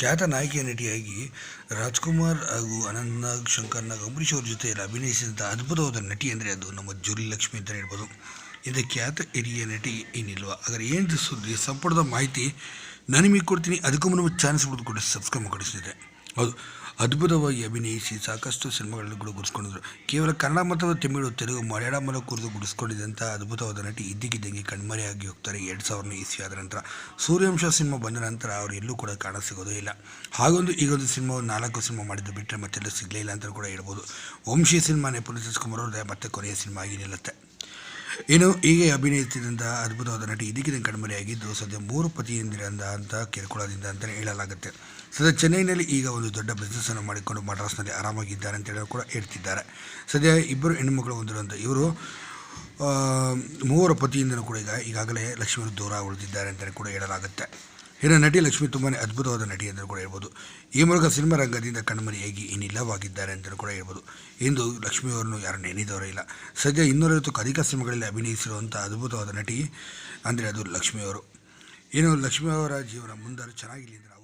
ಖ್ಯಾತ ನಾಯಕಿಯ ನಟಿಯಾಗಿ ರಾಜ್ಕುಮಾರ್ ಹಾಗೂ ಅನಂತ್ನಾಗ್ ಶಂಕರ್ನಾಗ್ ಅಂಬರೀಷ್ ಅವ್ರ ಜೊತೆಯಲ್ಲಿ ಅಭಿನಯಿಸಿದಂಥ ಅದ್ಭುತವಾದ ನಟಿ ಅಂದರೆ ಅದು ನಮ್ಮ ಜೋಲಿ ಲಕ್ಷ್ಮಿ ಅಂತ ಹೇಳ್ಬೋದು. ಇದು ಖ್ಯಾತ ಹಿರಿಯ ನಟಿ ಏನಿಲ್ವ? ಆದರೆ ಏನು ಸುದ್ದಿ ಸಂಪುಟದ ಮಾಹಿತಿ ನಾನು ನಿಮಗೆ ಕೊಡ್ತೀನಿ. ಅದಕ್ಕೂ ಮುನ್ನ ಚಾನ್ಸ್ ಬಿಡೋದು ಕೊಡಿ. ಸಬ್ಸ್ಕ್ರೈಬ್ ಮಾಡಿಸಿದ್ರೆ ಹೌದು. ಅದ್ಭುತವಾಗಿ ಅಭಿನಯಿಸಿ ಸಾಕಷ್ಟು ಸಿನಿಮಾಗಳಲ್ಲಿ ಕೂಡ ಗುಡಿಸ್ಕೊಂಡಿದ್ರು ಕೇವಲ ಕನ್ನಡ ಮತ್ತು ತಮಿಳು, ತೆಲುಗು ಮಲಯಾಳಮಲ್ಲ ಕುರಿತು ಗುಡಿಸ್ಕೊಂಡಿದ್ದಂಥ ಅದ್ಭುತವಾದ ನಟಿ ಇದ್ದಕ್ಕಿದ್ದಂಗೆ ಕಣ್ಮರೆಯಾಗಿ ಹೋಗ್ತಾರೆ ಎರಡು ಸಾವಿರನೇ ಇಸ್ವಿ ಆದ ನಂತರ. ಸೂರ್ಯವಂಶ ಸಿನಿಮಾ ಬಂದ ನಂತರ ಅವರು ಎಲ್ಲೂ ಕೂಡ ಕಾಣ ಸಿಗೋದೇ ಇಲ್ಲ. ಹಾಗೊಂದು ಈಗೊಂದು ಸಿನಿಮಾ, ನಾಲ್ಕು ಸಿನಿಮಾ ಮಾಡಿದ್ದು ಬಿಟ್ಟರೆ ಮತ್ತೆಲ್ಲೂ ಇಲ್ಲ ಅಂತ ಕೂಡ ಹೇಳ್ಬೋದು. ವಂಶಿ ಸಿನಿಮಾನೇ ಪುನೀತ್ ಕುಮಾರ್ ಅವ್ರದ್ದೇ, ಮತ್ತೆ ಕೊನೆಯ ಸಿನಿಮಾ ಆಗಿ ನಿಲ್ಲುತ್ತೆ. ಇನ್ನು ಹೀಗೆ ಅಭಿನಯಿಸಿದಂಥ ಅದ್ಭುತವಾದ ನಟಿ ಇದಕ್ಕಿಂತ ಕಣ್ಮರೆಯಾಗಿದ್ದು ಸದ್ಯ ಮೂರು ಪತಿಯಿಂದಿರಂದ ಅಂತ ಕಿರುಕುಳದಿಂದ ಅಂತಲೇ ಹೇಳಲಾಗುತ್ತೆ. ಸದ್ಯ ಚೆನ್ನೈನಲ್ಲಿ ಈಗ ಒಂದು ದೊಡ್ಡ ಬಿಸ್ನೆಸ್ಸನ್ನು ಮಾಡಿಕೊಂಡು ಮಡ್ರಾಸ್ನಲ್ಲಿ ಆರಾಮಾಗಿದ್ದಾರೆ ಅಂತ ಹೇಳಿ ಕೂಡ ಹೇಳ್ತಿದ್ದಾರೆ. ಸದ್ಯ ಇಬ್ಬರು ಹೆಣ್ಣುಮಕ್ಕಳು ಹೊಂದಿರುವಂಥ ಇವರು ಮೂವರ ಪತಿಯಿಂದಲೂ ಕೂಡ ಈಗ ಈಗಾಗಲೇ ಲಕ್ಷ್ಮೀರು ದೂರ ಉಳಿದಿದ್ದಾರೆ ಅಂತಲೇ ಕೂಡ ಹೇಳಲಾಗುತ್ತೆ. ಇನ್ನು ನಟಿ ಲಕ್ಷ್ಮಿ ತುಂಬಾ ಅದ್ಭುತವಾದ ನಟಿ ಎಂದು ಕೂಡ ಹೇಳ್ಬೋದು. ಈ ಮೂಲಕ ಸಿನಿಮಾ ರಂಗದಿಂದ ಕಣ್ಮರೆಯಾಗಿ ಇನ್ನಿಲ್ಲವಾಗಿದ್ದಾರೆ ಅಂತಲೂ ಕೂಡ ಹೇಳ್ಬೋದು. ಇಂದು ಲಕ್ಷ್ಮಿಯವರನ್ನು ಯಾರು ನೆನೆದವರೇ ಇಲ್ಲ. ಸದ್ಯ ಇನ್ನೂರೈವತ್ತಕ್ಕೂ ಅಧಿಕ ಸಿನಿಮಾಗಳಲ್ಲಿ ಅಭಿನಯಿಸಿರುವಂಥ ಅದ್ಭುತವಾದ ನಟಿ ಅಂದರೆ ಅದು ಲಕ್ಷ್ಮಿಯವರು ಇನ್ನು ಲಕ್ಷ್ಮಿ ಅವರ ಜೀವನ ಮುಂದಾರು ಚೆನ್ನಾಗಿಲ್ಲ